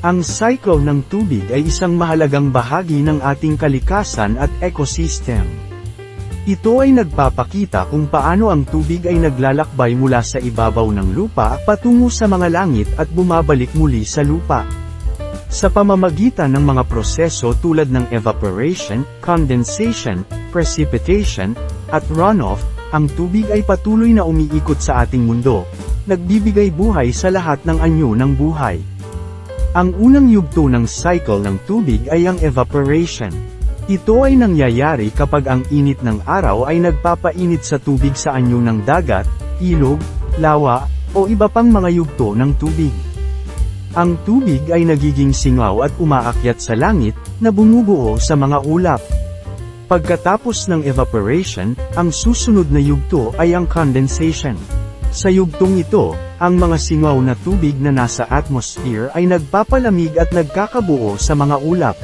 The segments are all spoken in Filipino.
Ang cycle ng tubig ay isang mahalagang bahagi ng ating kalikasan at ecosystem. Ito ay nagpapakita kung paano ang tubig ay naglalakbay mula sa ibabaw ng lupa patungo sa mga langit at bumabalik muli sa lupa. Sa pamamagitan ng mga proseso tulad ng evaporation, condensation, precipitation, at runoff, ang tubig ay patuloy na umiikot sa ating mundo, nagbibigay buhay sa lahat ng anyo ng buhay. Ang unang yugto ng cycle ng tubig ay ang evaporation. Ito ay nangyayari kapag ang init ng araw ay nagpapainit sa tubig sa anyo ng dagat, ilog, lawa, o iba pang mga yugto ng tubig. Ang tubig ay nagiging singaw at umaakyat sa langit, na bumubuo sa mga ulap. Pagkatapos ng evaporation, ang susunod na yugto ay ang condensation. Sa yugtong ito, ang mga singaw na tubig na nasa atmosphere ay nagpapalamig at nagkakabuo sa mga ulap.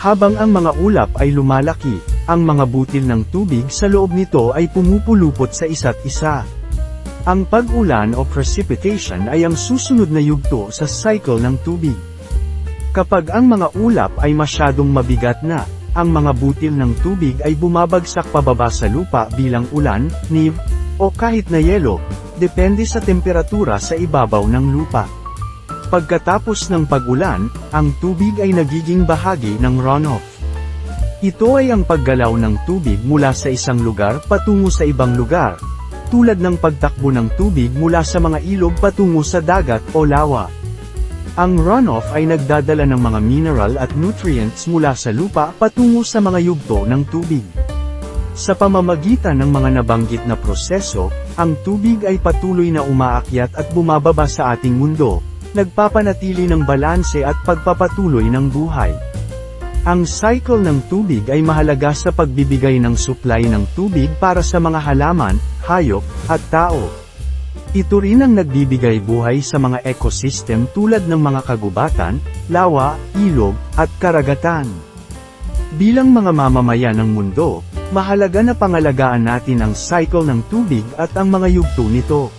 Habang ang mga ulap ay lumalaki, ang mga butil ng tubig sa loob nito ay pumupulupot sa isa't isa. Ang pag-ulan o precipitation ay ang susunod na yugto sa cycle ng tubig. Kapag ang mga ulap ay masyadong mabigat na, ang mga butil ng tubig ay bumabagsak pababa sa lupa bilang ulan, neve, o kahit na yelo, depende sa temperatura sa ibabaw ng lupa. Pagkatapos ng pag-ulan, ang tubig ay nagiging bahagi ng runoff. Ito ay ang paggalaw ng tubig mula sa isang lugar patungo sa ibang lugar, tulad ng pagtakbo ng tubig mula sa mga ilog patungo sa dagat o lawa. Ang runoff ay nagdadala ng mga mineral at nutrients mula sa lupa patungo sa mga yugto ng tubig. Sa pamamagitan ng mga nabanggit na proseso, ang tubig ay patuloy na umaakyat at bumababa sa ating mundo, nagpapanatili ng balanse at pagpapatuloy ng buhay. Ang cycle ng tubig ay mahalaga sa pagbibigay ng supply ng tubig para sa mga halaman, hayop, at tao. Ito rin ang nagbibigay buhay sa mga ecosystem tulad ng mga kagubatan, lawa, ilog, at karagatan. Bilang mga mamamayan ng mundo, mahalaga na pangalagaan natin ang cycle ng tubig at ang mga yugto nito.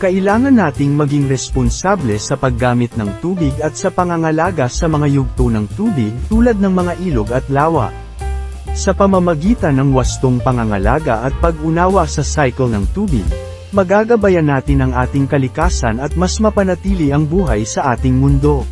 Kailangan nating maging responsable sa paggamit ng tubig at sa pangangalaga sa mga yugto ng tubig tulad ng mga ilog at lawa. Sa pamamagitan ng wastong pangangalaga at pag-unawa sa cycle ng tubig, magagabayan natin ang ating kalikasan at mas mapanatili ang buhay sa ating mundo.